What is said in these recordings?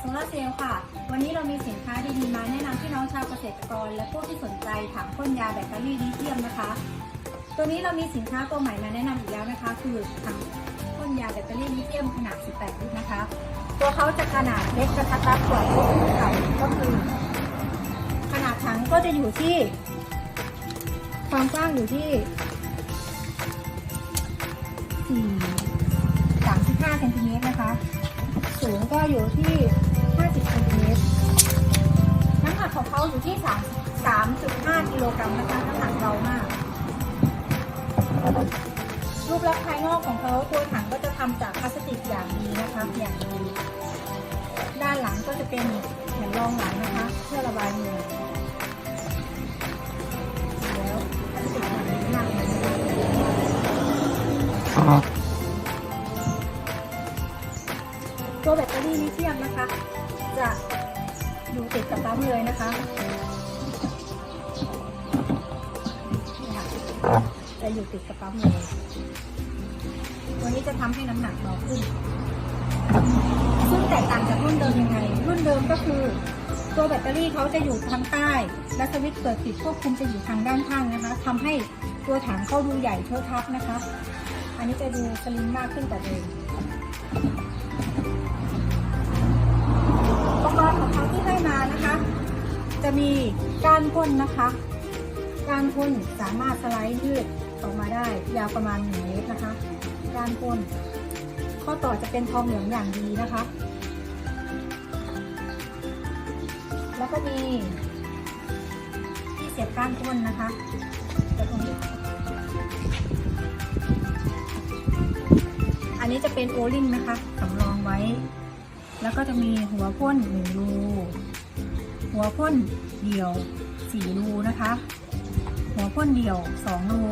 โซลาร์เซลล์ค่ะ วันนี้เรามีสินค้าดีๆมาแนะนำพี่น้องชาวเกษตรกร และผู้ที่สนใจถังพ่นยาแบตเตอรี่ลิเธียมนะคะ ตัวนี้เรามีสินค้าตัวใหม่มาแนะนำอีกแล้วนะคะ คือถังพ่นยาแบตเตอรี่ลิเธียมขนาด 18 ลิตรนะคะ ตัวเขาจะขนาดเล็กกระทัดรัดกว่าตัวอื่นค่ะก็คือ ขนาดถังก็จะอยู่ที่ ความกว้างอยู่ที่4 35เซนติเมตรนะคะ สูงก็อยู่ที่ เขาอยู่ที่3 3.5กิโลกรัมนะคะน้ำหนักเบามาก รูปลักษณ์ภายนอกของเขาตัวถังก็จะทำจากพลาสติกอย่างดีนะคะอย่างดีด้านหลังก็จะเป็นแผ่นรองหลังนะคะ เพื่อระบายเหงื่อแล้วพลาสติกแบบนี้มากเลยนะคะตัวแบตเตอรี่ลิเธียมนะคะ จะ อยู่ติดกับปั๊มเลยนะคะจะอยู่ติดกับปั๊มเลยวันนี้จะทำให้น้ำหนักเบาขึ้น ซึ่งแตกต่างจากรุ่นเดิมยังไง รุ่นเดิมก็คือตัวแบตเตอรี่เขาจะอยู่ทางใต้ และสวิตช์เปิดปิดควบคุมจะอยู่ทางด้านข้างนะคะทำให้ตัวถังเข้าดูใหญ่เท่าทับนะคะ อันนี้จะดูสลิมมากขึ้นกว่าเดิม จะมีก้านพ่นนะคะก้านพ่นสามารถสไลด์ยืดออกมาได้ ยาวประมาณ1เมตรนะคะก้านพ่นข้อต่อจะเป็นทองเหลืองอย่างดีนะคะ แล้วก็มีที่เสียบก้านพ่นนะคะจะตรงนี้อันนี้จะเป็นโอลิงนะคะสำรองไว้ แล้วก็จะมีหัวพ่นหนึ่งรู หัวพ่นเดี่ยวสี่รูนะคะ หัวพ่นเดี่ยวสองรู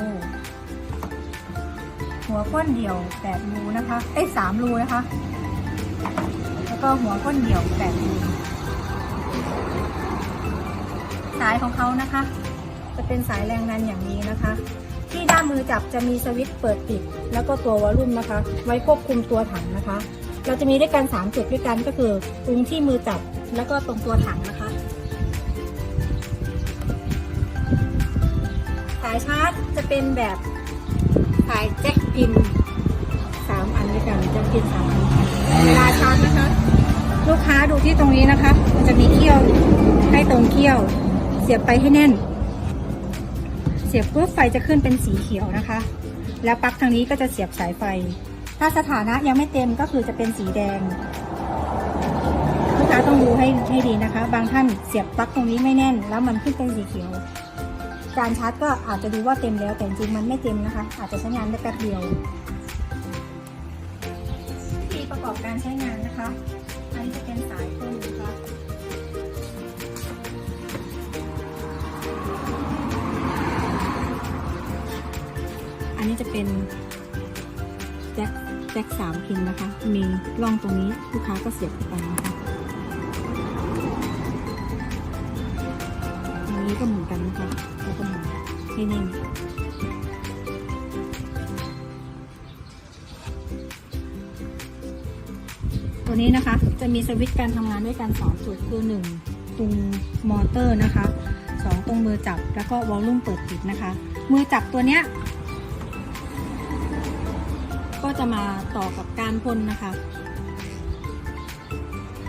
หัวพ่นเดี่ยวแปดรูนะคะ เอ้ยสามรูนะคะ แล้วก็หัวพ่นเดี่ยวแปดรูสายของเขานะคะ จะเป็นสายแรงดันอย่างนี้นะคะ ที่ด้ามมือจับจะมีสวิตช์เปิดปิด แล้วก็ตัววอลลุ่มนะคะ ไว้ควบคุมตัวถังนะคะ เราจะมีด้วยกัน3จุดด้วยกันก็คือตรงที่มือจับแล้วก็ตรงตัวถังนะคะายชาร์จจะเป็นแบบสายแจ็คพินสามอันด้วยกันแจ็คพินสามอันเวลาชาร์จนะคะ ลูกค้าดูที่ตรงนี้นะคะ มันจะมีเขี้ยวให้ตรงเขี้ยว เสียบไปให้แน่น เสียบปุ๊บไฟจะขึ้นเป็นสีเขียวนะคะ แล้วปลั๊กทางนี้ก็จะเสียบสายไฟ ถ้าสถานะยังไม่เต็มก็คือจะเป็นสีแดงลูกค้าต้องดูให้ให้ดีนะคะ บางท่านเสียบปลั๊กตรงนี้ไม่แน่น แล้วมันขึ้นเป็นสีเขียว การชาร์จก็อาจจะดูว่าเต็มแล้วแต่จริงๆมันไม่เต็มนะคะ อาจจะใช้งานได้แป๊บเดียววิธีประกอบการใช้งานนะคะ อันนี้จะเป็นสายพ่นนะคะอันนี้จะเป็นแจ็คแจ็คสามพินนะคะ มีร่องตรงนี้ลูกค้าก็เสียบเข้าไปนะคะอันนี้ก็เหมือนกันนะคะ แล้วก็หมุนให้นิ่งตัวนี้นะคะจะมีสวิตช์การทำงานด้วยกันสองจุดคือหนึ่งตรงมอเตอร์นะคะสองตรงมือจับแล้วก็วอลลุ่มเปิดปิดนะคะ มือจับตัวเนี้ยก็จะมาต่อกับการพ่นนะคะ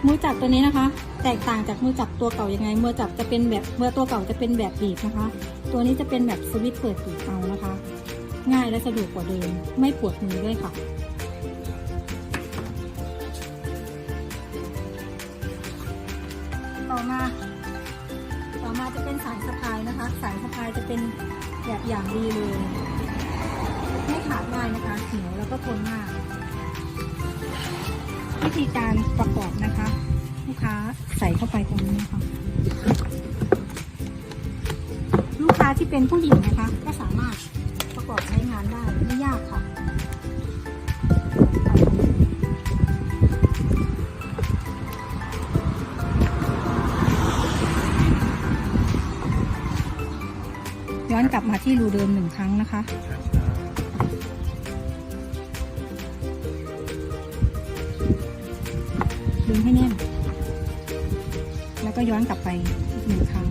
มือจับตัวนี้นะคะ แตกต่างจากมือจับตัวเก่ายังไง มือจับจะเป็นแบบมือตัวเก่าจะเป็นแบบบีบนะคะ ตัวนี้จะเป็นแบบสวิตช์เปิดปิดเอานะคะ ง่ายและสะดวกกว่าเดิม ไม่ปวดมือด้วยค่ะ ต่อมา ต่อมาจะเป็นสายสะพายนะคะ สายสะพายจะเป็นแบบอย่างดีเลย ไม่ขาดง่ายนะคะเหนียวแล้วก็ทนมาก วิธีการประกอบนะคะ ลูกค้าใส่เข้าไปตรงนี้นะคะาที่เป็นผู้หญิงนะคะ ก็สามารถประกอบใช้งานได้ไม่ยากค่ะย้อนกลับมาที่รูเดิมหนึ่งครั้งนะคะดึงให้แน่น แล้วก็ย้อนกลับไปอีกหนึ่งครั้ง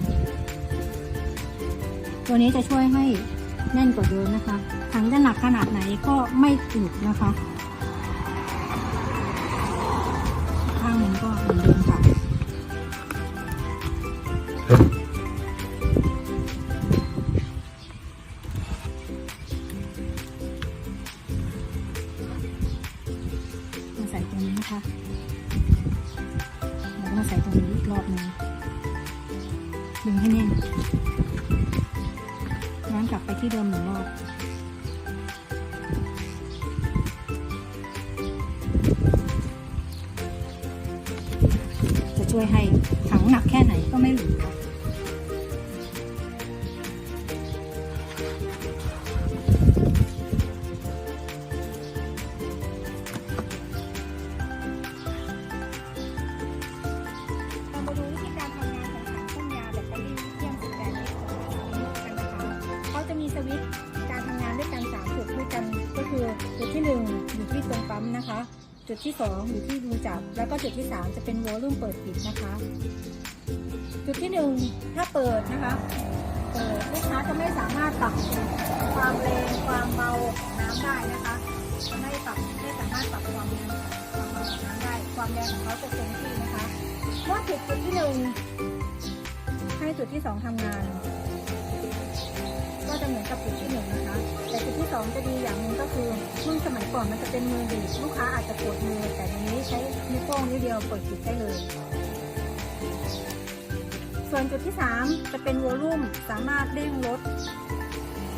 ตัวนี้จะช่วยให้แน่นกว่าเดิมนะคะถังจะหนักขนาดไหนก็ไม่หลุดนะคะ ย้นกลับไปที่เดิมหนึ่งรอบจะช่วยให้ถังหนักแค่ไหนก็ไม่หลุดค่ะ วิตการทำงานด้วยกัน3จุดด้วยกันก็คือจุดที่1อยู่ที่ตรงปั๊มนะคะ จุดที่2อยู่ที่รูจับ แล้วก็จุดที่3จะเป็นโวลูมเปิดปิดนะคะ จุดที่1ถ้าเปิดนะคะเปิดลูกค้าจะไม่สามารถปรับความแรงความเบาของน้ำได้นะคะจะไม่ปรับไม่สามารถปรับความแรงความเบาของน้ำได้ ความแรงของเขาจะคงที่นะคะเมื่อจุดจุดที่หนึ่งให้จุดที่สองทำงาน กับจุดที่หนึ่งนะคะ แต่จุดที่สองจะดีอย่างหนึ่งก็คือรุ่นสมัยก่อนมันจะเป็นมือบีลูกค้าอาจจะปวดมือ แต่อันนี้ใช้นิ้วโป้งนิ้วเดียวเปิดปิดได้เลย ส่วนจุดที่สามจะเป็นวอลลุ่มสามารถเร่งลด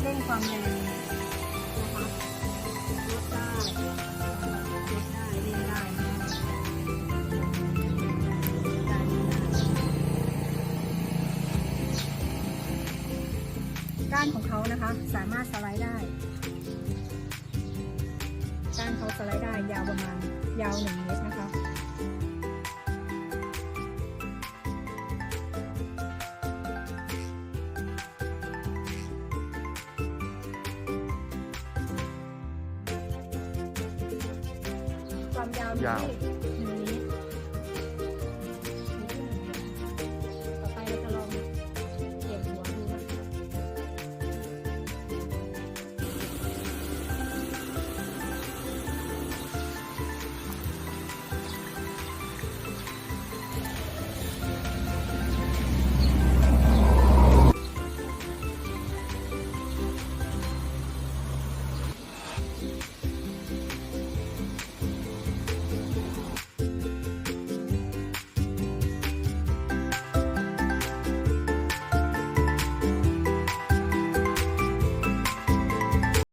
เร่งความแรงนะคะลดได้ลดได้เร่งได้ ก้านของเขานะคะ สามารถสไลด์ได้ก้านเขาสไลด์ได้ยาวประมาณยาวหนึ่งเมตรนะคะความยาวอยู่ยาวที่